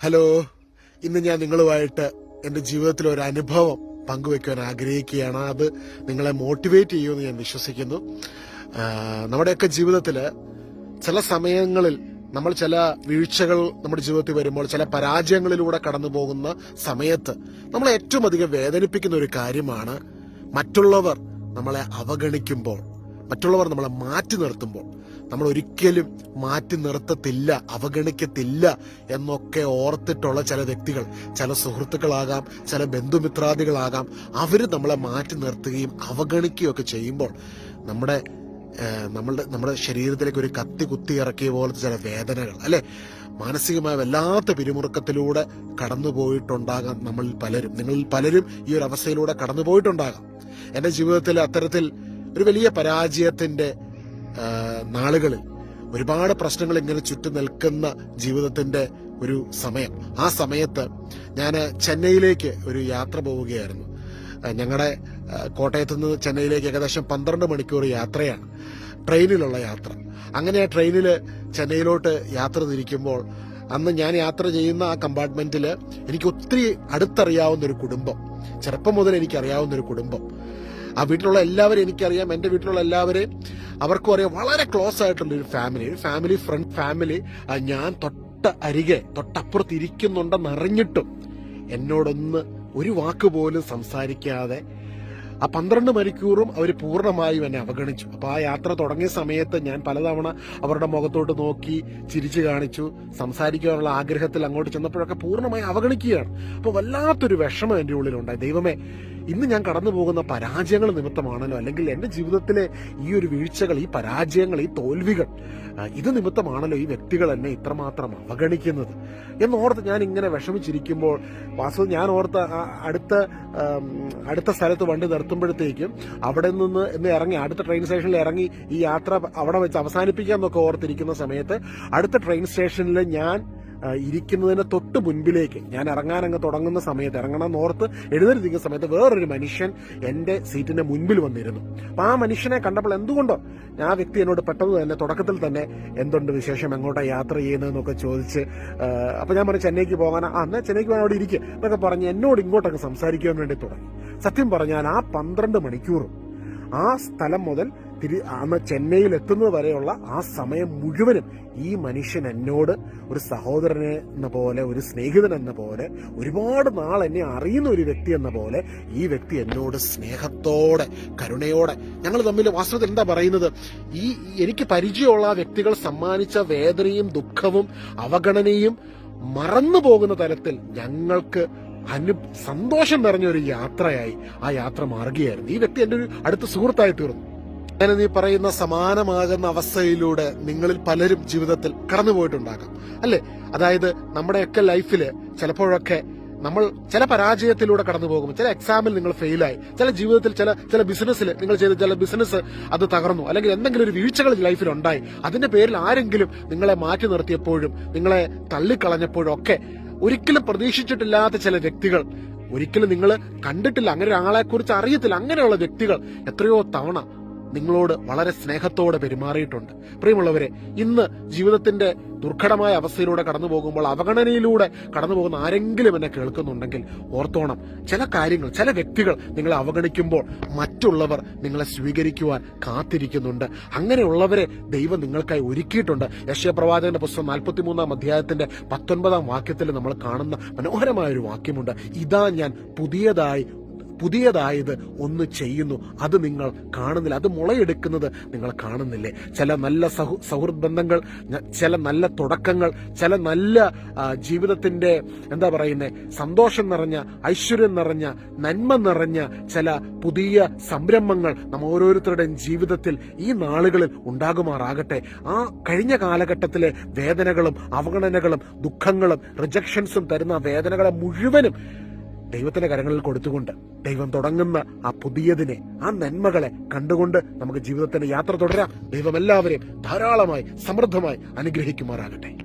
Hello ഇന്ന് ഞാൻ നിങ്ങളുമായിട്ട് എന്റെ ജീവിതത്തിലെ ഒരു അനുഭവം പങ്കുവെക്കുവാൻ ആഗ്രഹിക്കുകയാണ്. അത് നിങ്ങളെ മോട്ടിവേറ്റ് ചെയ്യുമെന്ന് ഞാൻ വിശ്വസിക്കുന്നു. നമ്മുടെയൊക്കെ ജീവിതത്തിൽ ചില സമയങ്ങളിൽ നമ്മൾ ചില വീഴ്ചകൾ നമ്മുടെ ജീവിതത്തിൽ വരുമ്പോൾ ചില പരാജയങ്ങളിലൂടെ കടന്നു പോകുന്ന സമയത്ത് നമ്മളെ ഏറ്റവും അധികം വേദനിപ്പിക്കുന്ന ഒരു കാര്യമാണ് മറ്റുള്ളവർ നമ്മളെ അവഗണിക്കുമ്പോൾ മറ്റുള്ളവർ നമ്മളെ മാറ്റി നിർത്തുമ്പോൾ. നമ്മൾ ഒരിക്കലും മാറ്റി നിർത്തത്തില്ല അവഗണിക്കത്തില്ല എന്നൊക്കെ ഓർത്തിട്ടുള്ള ചില വ്യക്തികൾ ചില സുഹൃത്തുക്കളാകാം ചില ബന്ധുമിത്രാദികളാകാം. അവർ നമ്മളെ മാറ്റി നിർത്തുകയും അവഗണിക്കുകയും ഒക്കെ ചെയ്യുമ്പോൾ നമ്മുടെ നമ്മളുടെ നമ്മുടെ ശരീരത്തിലേക്ക് ഒരു കത്തി കുത്തി ഇറക്കിയ പോലത്തെ ചില വേദനകൾ അല്ലെ? മാനസികമായ വല്ലാത്ത പിരിമുറുക്കത്തിലൂടെ കടന്നുപോയിട്ടുണ്ടാകാം നമ്മളിൽ പലരും. നിങ്ങളിൽ പലരും ഈ ഒരു അവസ്ഥയിലൂടെ കടന്നുപോയിട്ടുണ്ടാകാം. എന്റെ ജീവിതത്തിൽ അത്തരത്തിൽ ഒരു വലിയ പരാജയത്തിന്റെ നാളുകളിൽ ഒരുപാട് പ്രശ്നങ്ങൾ ഇങ്ങനെ ചുറ്റു നിൽക്കുന്ന ജീവിതത്തിന്റെ ഒരു സമയം. ആ സമയത്ത് ഞാൻ ചെന്നൈയിലേക്ക് ഒരു യാത്ര പോവുകയായിരുന്നു. ഞങ്ങളുടെ കോട്ടയത്ത് നിന്ന് ചെന്നൈയിലേക്ക് ഏകദേശം പന്ത്രണ്ട് മണിക്കൂർ യാത്രയാണ്. ട്രെയിനിലുള്ള യാത്ര. അങ്ങനെ ആ ട്രെയിനിൽ ചെന്നൈയിലോട്ട് യാത്ര തിരിക്കുമ്പോൾ അന്ന് ഞാൻ യാത്ര ചെയ്യുന്ന ആ കമ്പാർട്ട്മെന്റിൽ എനിക്ക് ഒത്തിരി അടുത്തറിയാവുന്ന ഒരു കുടുംബം. ചെറുപ്പം മുതൽ എനിക്ക് അറിയാവുന്ന ഒരു കുടുംബം. ആ വീട്ടിലുള്ള എല്ലാവരും എനിക്കറിയാം. എന്റെ വീട്ടിലുള്ള എല്ലാവരെയും അവർക്കും അറിയാം. വളരെ ക്ലോസ് ആയിട്ടുള്ള ഒരു ഫാമിലി ഒരു ഫാമിലി ഫ്രണ്ട് ഫാമിലി ഞാൻ തൊട്ട അരികെ തൊട്ടപ്പുറത്ത് ഇരിക്കുന്നുണ്ടെന്ന് എന്നോടൊന്ന് ഒരു വാക്ക് പോലും സംസാരിക്കാതെ ആ പന്ത്രണ്ട് മണിക്കൂറും അവർ പൂർണമായും എന്നെ അവഗണിച്ചു. അപ്പോൾ ആ യാത്ര തുടങ്ങിയ സമയത്ത് ഞാൻ പലതവണ അവരുടെ മുഖത്തോട്ട് നോക്കി ചിരിച്ചു കാണിച്ചു. സംസാരിക്കാനുള്ള ആഗ്രഹത്തിൽ അങ്ങോട്ട് ചെന്നപ്പോഴൊക്കെ പൂർണമായി അവഗണിക്കുകയാണ്. അപ്പോൾ വല്ലാത്തൊരു വിഷമം എന്റെ ഉള്ളിലുണ്ടായി. ദൈവമേ ഇന്ന് ഞാൻ കടന്നു പോകുന്ന പരാജയങ്ങൾ നിമിത്തമാണല്ലോ? അല്ലെങ്കിൽ എന്റെ ജീവിതത്തിലെ ഈ ഒരു വീഴ്ചകൾ ഈ പരാജയങ്ങൾ ഈ തോൽവികൾ ഇത് നിമിത്തമാണല്ലോ ഈ വ്യക്തികൾ എന്നെ ഇത്രമാത്രം അവഗണിക്കുന്നത്. എന്നോർത്ത് ഞാൻ ഇങ്ങനെ വിഷമിച്ചിരിക്കുമ്പോൾ വാസ്തു ഞാൻ ഓർത്ത് അടുത്ത അടുത്ത സ്ഥലത്ത് വണ്ടി നിർത്തുമ്പോഴത്തേക്കും അവിടെ നിന്ന് എന്ന് ഇറങ്ങി അടുത്ത ട്രെയിൻ സ്റ്റേഷനിൽ ഇറങ്ങി ഈ യാത്ര അവിടെ വെച്ച് അവസാനിപ്പിക്കാം എന്നൊക്കെ ഓർത്തിരിക്കുന്ന സമയത്ത് അടുത്ത ട്രെയിൻ സ്റ്റേഷനിൽ ഞാൻ ഇരിക്കുന്നതിന് തൊട്ട് മുൻപിലേക്ക്. ഞാൻ ഇറങ്ങാൻ അങ്ങ് തുടങ്ങുന്ന സമയത്ത് ഇറങ്ങണം എന്നോർത്ത് എഴുന്നേറ്റിരിക്കുന്ന സമയത്ത് വേറൊരു മനുഷ്യൻ എന്റെ സീറ്റിന്റെ മുൻപിൽ വന്നിരുന്നു. അപ്പൊ ആ മനുഷ്യനെ കണ്ടപ്പോൾ എന്തുകൊണ്ടോ ആ വ്യക്തി എന്നോട് പെട്ടെന്ന് തന്നെ തുടക്കത്തിൽ തന്നെ എന്തുണ്ട് വിശേഷം എങ്ങോട്ടാ യാത്ര ചെയ്യുന്നതെന്നൊക്കെ ചോദിച്ച് അപ്പൊ ഞാൻ പറഞ്ഞു ചെന്നൈക്ക് പോകാനാ ആ എന്നാ ചെന്നൈക്ക് പോകാൻ അവിടെ ഇരിക്കുക എന്നൊക്കെ പറഞ്ഞ് എന്നോട് ഇങ്ങോട്ടൊക്കെ സംസാരിക്കാൻ വേണ്ടി തുടങ്ങി. സത്യം പറഞ്ഞാൽ ആ പന്ത്രണ്ട് മണിക്കൂറും ആ സ്ഥലം മുതൽ തിരി അന്ന് ചെന്നൈയിൽ എത്തുന്നത് വരെയുള്ള ആ സമയം മുഴുവനും ഈ മനുഷ്യൻ എന്നോട് ഒരു സഹോദരനെ എന്ന പോലെ ഒരു സ്നേഹിതൻ എന്ന പോലെ ഒരുപാട് നാൾ എന്നെ അറിയുന്ന ഒരു വ്യക്തി എന്ന പോലെ ഈ വ്യക്തി എന്നോട് സ്നേഹത്തോടെ കരുണയോടെ ഞങ്ങൾ തമ്മിൽ വാസ്തവത്തിൽ എന്താ പറയുന്നത്? ഈ എനിക്ക് പരിചയമുള്ള വ്യക്തികൾ സമ്മാനിച്ച വേദനയും ദുഃഖവും അവഗണനയും മറന്നു പോകുന്ന തരത്തിൽ ഞങ്ങൾക്ക് അനു സന്തോഷം നിറഞ്ഞ ഒരു യാത്രയായി ആ യാത്ര മാറുകയായിരുന്നു. ഈ വ്യക്തി എന്റെ ഒരു അടുത്ത സുഹൃത്തായി തീർന്നു. ഞാൻ നീ പറയുന്ന സമാനമാകുന്ന അവസ്ഥയിലൂടെ നിങ്ങളിൽ പലരും ജീവിതത്തിൽ കടന്നുപോയിട്ടുണ്ടാകാം. അല്ലെ? അതായത് നമ്മുടെയൊക്കെ ലൈഫിൽ ചിലപ്പോഴൊക്കെ നമ്മൾ ചില പരാജയത്തിലൂടെ കടന്നു പോകും ചില എക്സാമിൽ നിങ്ങൾ ഫെയിലായി ചില ജീവിതത്തിൽ ചില ചില ബിസിനസ്സിൽ നിങ്ങൾ ചെയ്ത ചില ബിസിനസ് അത് തകർന്നു. അല്ലെങ്കിൽ എന്തെങ്കിലും ഒരു വീഴ്ചകൾ ലൈഫിൽ ഉണ്ടായി. അതിന്റെ പേരിൽ ആരെങ്കിലും നിങ്ങളെ മാറ്റി നിർത്തിയപ്പോഴും നിങ്ങളെ തള്ളിക്കളഞ്ഞപ്പോഴും ഒക്കെ ഒരിക്കലും പ്രതീക്ഷിച്ചിട്ടില്ലാത്ത ചില വ്യക്തികൾ ഒരിക്കലും നിങ്ങൾ കണ്ടിട്ടില്ല അങ്ങനെ ഒരാളെ കുറിച്ച് അറിയത്തില്ല അങ്ങനെയുള്ള വ്യക്തികൾ എത്രയോ തവണ നിങ്ങളോട് വളരെ സ്നേഹത്തോടെ പെരുമാറിയിട്ടുണ്ട്. പ്രിയമുള്ളവരെ ഇന്ന് ജീവിതത്തിന്റെ ദുർഘടമായ അവസ്ഥയിലൂടെ കടന്നു പോകുമ്പോൾ അവഗണനയിലൂടെ കടന്നു പോകുന്ന ആരെങ്കിലും എന്നെ കേൾക്കുന്നുണ്ടെങ്കിൽ ഓർത്തോണം ചില കാര്യങ്ങൾ ചില വ്യക്തികൾ നിങ്ങളെ അവഗണിക്കുമ്പോൾ മറ്റുള്ളവർ നിങ്ങളെ സ്വീകരിക്കുവാൻ കാത്തിരിക്കുന്നുണ്ട്. അങ്ങനെയുള്ളവരെ ദൈവം നിങ്ങൾക്കായി ഒരുക്കിയിട്ടുണ്ട്. യക്ഷപ്രവാചകന്റെ പുസ്തകം നാൽപ്പത്തിമൂന്നാം അധ്യായത്തിന്റെ പത്തൊൻപതാം വാക്യത്തിൽ നമ്മൾ കാണുന്ന മനോഹരമായ ഒരു വാക്യമുണ്ട്. ഇതാ ഞാൻ പുതിയതായി പുതിയതായത് ഒന്ന് ചെയ്യുന്നു. അത് നിങ്ങൾ കാണുന്നില്ല. അത് മുളയെടുക്കുന്നത് നിങ്ങൾ കാണുന്നില്ലേ? ചില നല്ല സഹു സൗഹൃദ ബന്ധങ്ങൾ ചില നല്ല തുടക്കങ്ങൾ ചില നല്ല ജീവിതത്തിന്റെ എന്താ പറയുന്നത് സന്തോഷം നിറഞ്ഞ ഐശ്വര്യം നിറഞ്ഞ നന്മ നിറഞ്ഞ ചില പുതിയ സംരംഭങ്ങൾ നമ്മ ഓരോരുത്തരുടെയും ജീവിതത്തിൽ ഈ നാളുകളിൽ ഉണ്ടാകുമാറാകട്ടെ. ആ കഴിഞ്ഞ കാലഘട്ടത്തിലെ വേദനകളും അവഗണനകളും ദുഃഖങ്ങളും റിജക്ഷൻസും തരുന്ന വേദനകളെ മുഴുവനും ദൈവത്തിന്റെ കരങ്ങളിൽ കൊടുത്തുകൊണ്ട് ദൈവം തുടങ്ങുന്ന ആ പുതിയതിനെ ആ നന്മകളെ കണ്ടുകൊണ്ട് നമുക്ക് ജീവിതത്തിന്റെ യാത്ര തുടരാം. ദൈവം എല്ലാവരെയും ധാരാളമായി സമൃദ്ധമായി അനുഗ്രഹിക്കുമാറാകട്ടെ.